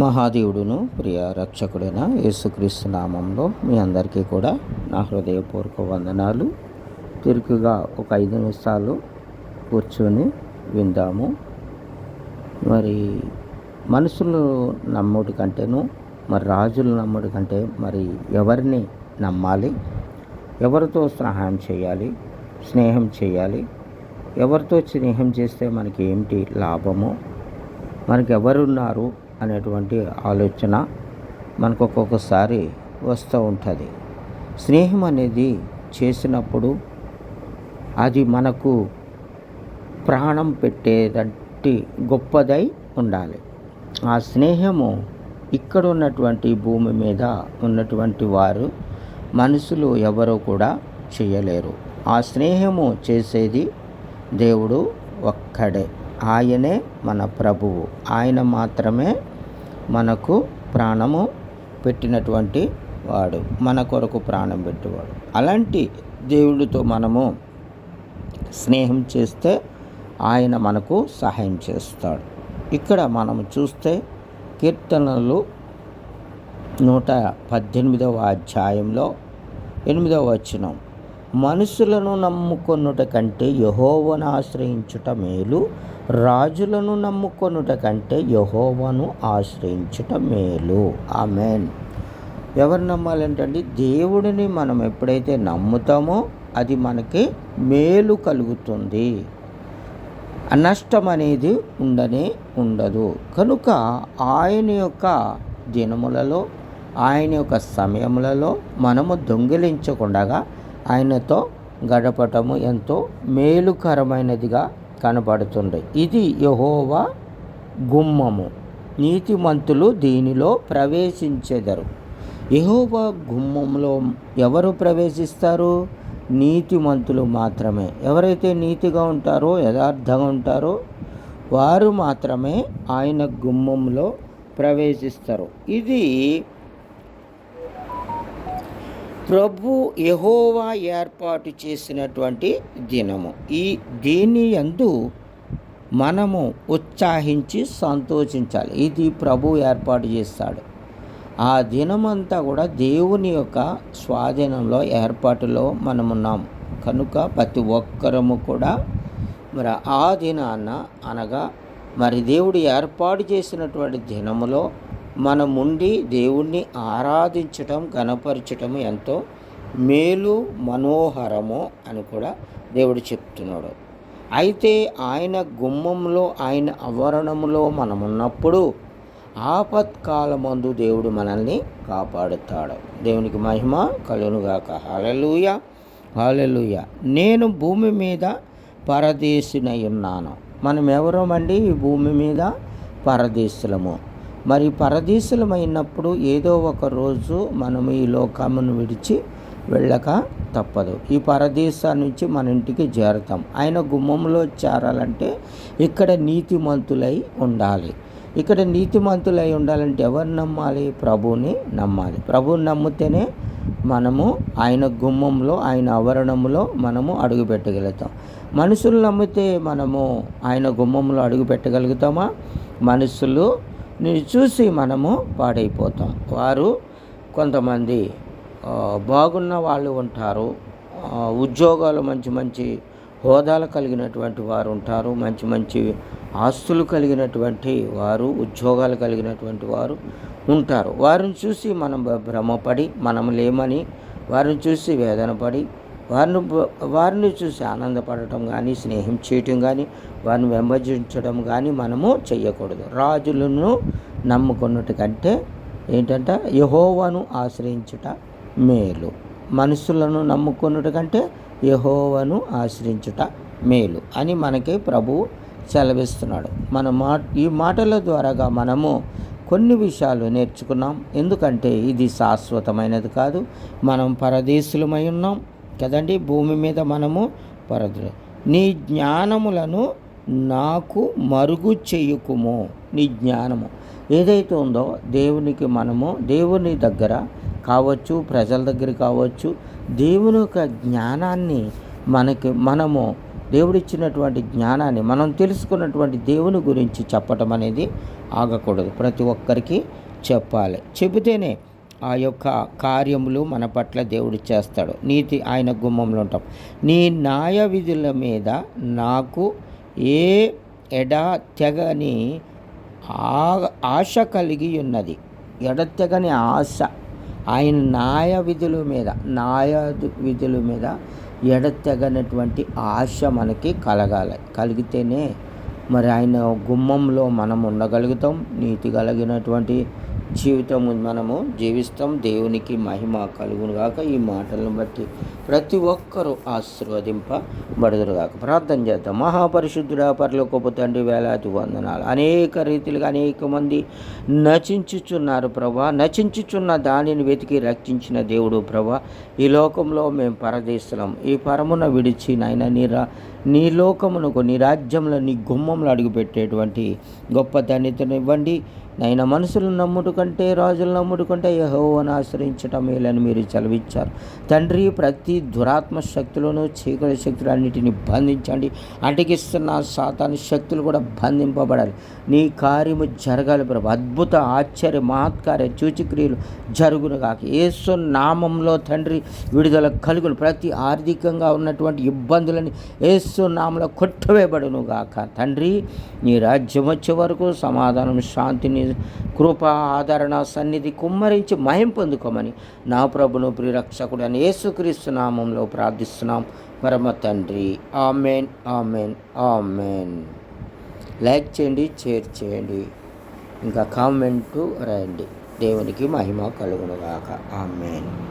మహాదేవుడును ప్రియ రక్షకుడైన యేసుక్రీస్తు నామంలో మీ అందరికీ కూడా నా హృదయపూర్వక వందనాలు. తిరుగుగా ఒక ఐదు నిమిషాలు కూర్చొని విందాము. మరి మనుషులు నమ్ముడి కంటేను మరి రాజులు నమ్ముడి కంటే మరి ఎవరిని నమ్మాలి? ఎవరితో సహాయం చేయాలి? స్నేహం చేయాలి? ఎవరితో స్నేహం చేస్తే మనకి ఏమిటి లాభము? మనకి ఎవరున్నారు? అనేటువంటి ఆలోచన మనకు ఒక్కొక్కసారి వస్తూ ఉంటుంది. స్నేహం అనేది చేసినప్పుడు అది మనకు ప్రాణం పెట్టేటట్టి గొప్పదై ఉండాలి. ఆ స్నేహము ఇక్కడ ఉన్నటువంటి భూమి మీద ఉన్నటువంటి వారు మనుషులు ఎవరూ కూడా చేయలేరు. ఆ స్నేహము చేసేది దేవుడు ఒక్కడే. ఆయనే మన ప్రభువు. ఆయన మాత్రమే మనకు ప్రాణము పెట్టినటువంటి వాడు మన కొరకు ప్రాణం పెట్టేవాడు. అలాంటి దేవుడితో మనము స్నేహం చేస్తే ఆయన మనకు సహాయం చేస్తాడు. ఇక్కడ మనం చూస్తే కీర్తనలు నూట పద్దెనిమిదవ అధ్యాయంలో ఎనిమిదవ వచనం మనుషులను నమ్ముకొనుట కంటే యహోవను ఆశ్రయించుట మేలు రాజులను నమ్ముకొనుట కంటే యహోవను ఆశ్రయించుట మేలు. ఆమెన్. ఎవరు నమ్మాలంటే దేవుడిని మనం ఎప్పుడైతే నమ్ముతామో అది మనకి మేలు కలుగుతుంది. నష్టం అనేది ఉండనే ఉండదు. కనుక ఆయన యొక్క దినములలో ఆయన యొక్క సమయములలో మనము దొంగిలించకుండా ఆయనతో గడపటము ఎంతో మేలుకరమైనదిగా కనబడుతుంది ఇది యహోవా గుమ్మము. నీతిమంతులు దీనిలో ప్రవేశించెదరు. యహోవా గుమ్మంలో ఎవరు ప్రవేశిస్తారు? నీతిమంతులు మాత్రమే. ఎవరైతే నీతిగా ఉంటారో యథార్థంగా ఉంటారో వారు మాత్రమే ఆయన గుమ్మంలో ప్రవేశిస్తారు. ఇది ప్రభు యహోవా ఏర్పాటు చేసినటువంటి దినము. ఈ దీని యందు మనము ఉత్సాహించి సంతోషించాలి. ఇది ప్రభు ఏర్పాటు చేస్తాడు. ఆ దినమంతా కూడా దేవుని యొక్క స్వాధీనంలో ఏర్పాటులో మనమున్నాం. కనుక ప్రతి ఒక్కరము కూడా మరి ఆ దినాన అనగా మరి దేవుడు ఏర్పాటు చేసినటువంటి దినములో మనముండి దేవుణ్ణి ఆరాధించటం గణపరచటం ఎంతో మేలు మనోహరము అని కూడా దేవుడు చెప్తున్నాడు. అయితే ఆయన గుమ్మంలో ఆయన ఆవరణములో మనమున్నప్పుడు ఆపత్కాలమందు దేవుడు మనల్ని కాపాడుతాడు. దేవునికి మహిమ కలునుగాక హాలెలుయ హాలెలుయ నేను భూమి మీద పరదేశినై ఉన్నాను. మనం ఎవరమండి ఈ భూమి మీద పరదేశులము. మరి పరదేశులమైనప్పుడు ఏదో ఒక రోజు మనం ఈ లోకమును విడిచి వెళ్ళక తప్పదు. ఈ పరదేశం నుంచి మన ఇంటికి చేరతాం. ఆయన గుమ్మంలో చేరాలంటే ఇక్కడ నీతిమంతులై ఉండాలి. ఇక్కడ నీతిమంతులై ఉండాలంటే ఎవరు నమ్మాలి? ప్రభుని నమ్మాలి. ప్రభుని నమ్మితేనే మనము ఆయన గుమ్మంలో ఆయన ఆవరణంలో మనము అడుగు పెట్టగలుగుతాం మనుషులు నమ్మితే మనము ఆయన గుమ్మంలో అడుగు పెట్టగలుగుతామా మనుషులు చూసి మనము పాడైపోతాం. వారు కొంతమంది బాగున్న వాళ్ళు ఉంటారు. ఉద్యోగాలు మంచి మంచి హోదాలు కలిగినటువంటి వారు ఉంటారు. మంచి మంచి ఆస్తులు కలిగినటువంటి వారు ఉద్యోగాలు కలిగినటువంటి వారు ఉంటారు. వారిని చూసి మనం భ్రమపడి మనం లేమని వారిని చూసి వేదనపడి వారిని వారిని చూసి ఆనందపడటం కానీ స్నేహం చేయటం కానీ వారిని వెంబడించడం కానీ మనము చేయకూడదు రాజులను నమ్ముకున్నట్టు కంటే ఏంటంటే యహోవను ఆశ్రయించుట మేలు. మనుషులను నమ్ముకున్నట్టు కంటే యహోవను ఆశ్రయించుట మేలు అని మనకి ప్రభువు సెలవిస్తున్నాడు. మన మా ఈ మాటల ద్వారాగా మనము కొన్ని విషయాలు నేర్చుకున్నాం. ఎందుకంటే ఇది శాశ్వతమైనది కాదు. మనం పరదేశులమై ఉన్నాం. కదండి? భూమి మీద మనము పరద నీ జ్ఞానములను నాకు మరుగు చేయుకుము. నీ జ్ఞానము. ఏదైతే ఉందో దేవునికి మనము దేవుని దగ్గర కావచ్చు ప్రజల దగ్గర కావచ్చు దేవుని యొక్క జ్ఞానాన్ని మనకి మనము దేవుడిచ్చినటువంటి జ్ఞానాన్ని మనం తెలుసుకున్నటువంటి దేవుని గురించి చెప్పటం అనేది ఆగకూడదు. ప్రతి ఒక్కరికి చెప్పాలి. చెబితేనే ఆ యొక్క కార్యములు మన పట్ల దేవుడు చేస్తాడు. నీతి ఆయన గుమ్మంలో ఉంటాం. నీ న్యాయ విధుల మీద నాకు ఏ ఎడా తెగని ఆ- ఆశ కలిగి ఉన్నది. ఎడతెగని ఆశ. ఆయన న్యాయ విధుల మీద న్యాయ విధుల మీద ఎడతెగనటువంటి ఆశ మనకి కలగాలి. కలిగితేనే మరి ఆయన గుమ్మంలో మనం ఉండగలుగుతాం. నీతి కలిగినటువంటి జీవితం మనము జీవిస్తాం దేవునికి మహిమ కలుగును గాక ఈ మాటలను బట్టి ప్రతి ఒక్కరూ ఆశీర్వదింపబడుదురు గాక ప్రార్థన చేద్దాం. మహాపరిశుద్ధుడా పరలోకపు తండ్రి వేలాది వందనాలు. అనేక రీతిలుగా అనేక మంది నచించుచున్నారు ప్రభా. నచించుచున్న దానిని వెతికి రక్షించిన దేవుడు ప్రభా. ఈ లోకంలో మేము పరదేశం ఈ పరమున విడిచి నాయన నీరా నీ లోకమునకు నీ రాజ్యంలో నీ గుమ్మంలో అడుగుపెట్టేటువంటి గొప్ప ధన్యతను నైనా మనుషులు నమ్ముడు కంటే రాజులు నమ్ముడు కంటే యహోవను ఆశ్రయించటం మేలని మీరు చదివించారు తండ్రి ప్రతి దురాత్మ శక్తులను చీకటి శక్తులు అన్నిటిని బంధించండి. అటగిస్తున్న సాతాని శక్తులు కూడా బంధింపబడాలి. నీ కార్యము జరగాలి ప్రభు. అద్భుత ఆశ్చర్య మహత్కార్య సూచిక్రియలు జరుగును కాక యేసు నామంలో తండ్రి విడుదల కలుగును. ప్రతి ఆర్థికంగా ఉన్నటువంటి ఇబ్బందులని యేసు నామంలో కొట్టవేయబడును గాక తండ్రి నీ రాజ్యం వచ్చే వరకు సమాధానం శాంతిని కృప ఆదరణ సన్నిధి కుమ్మరించి మహిం పొందుకోమని నా ప్రభును ప్రిరక్షకుడు అని యేసుక్రీస్తు నామంలో ప్రార్థిస్తున్నాం. పరమ తండ్రి. Amen amen amen. లైక్ చేయండి షేర్ చేయండి. ఇంకా కామెంటు రాయండి. దేవునికి మహిమ కలుగునుగాక. ఆమెన్.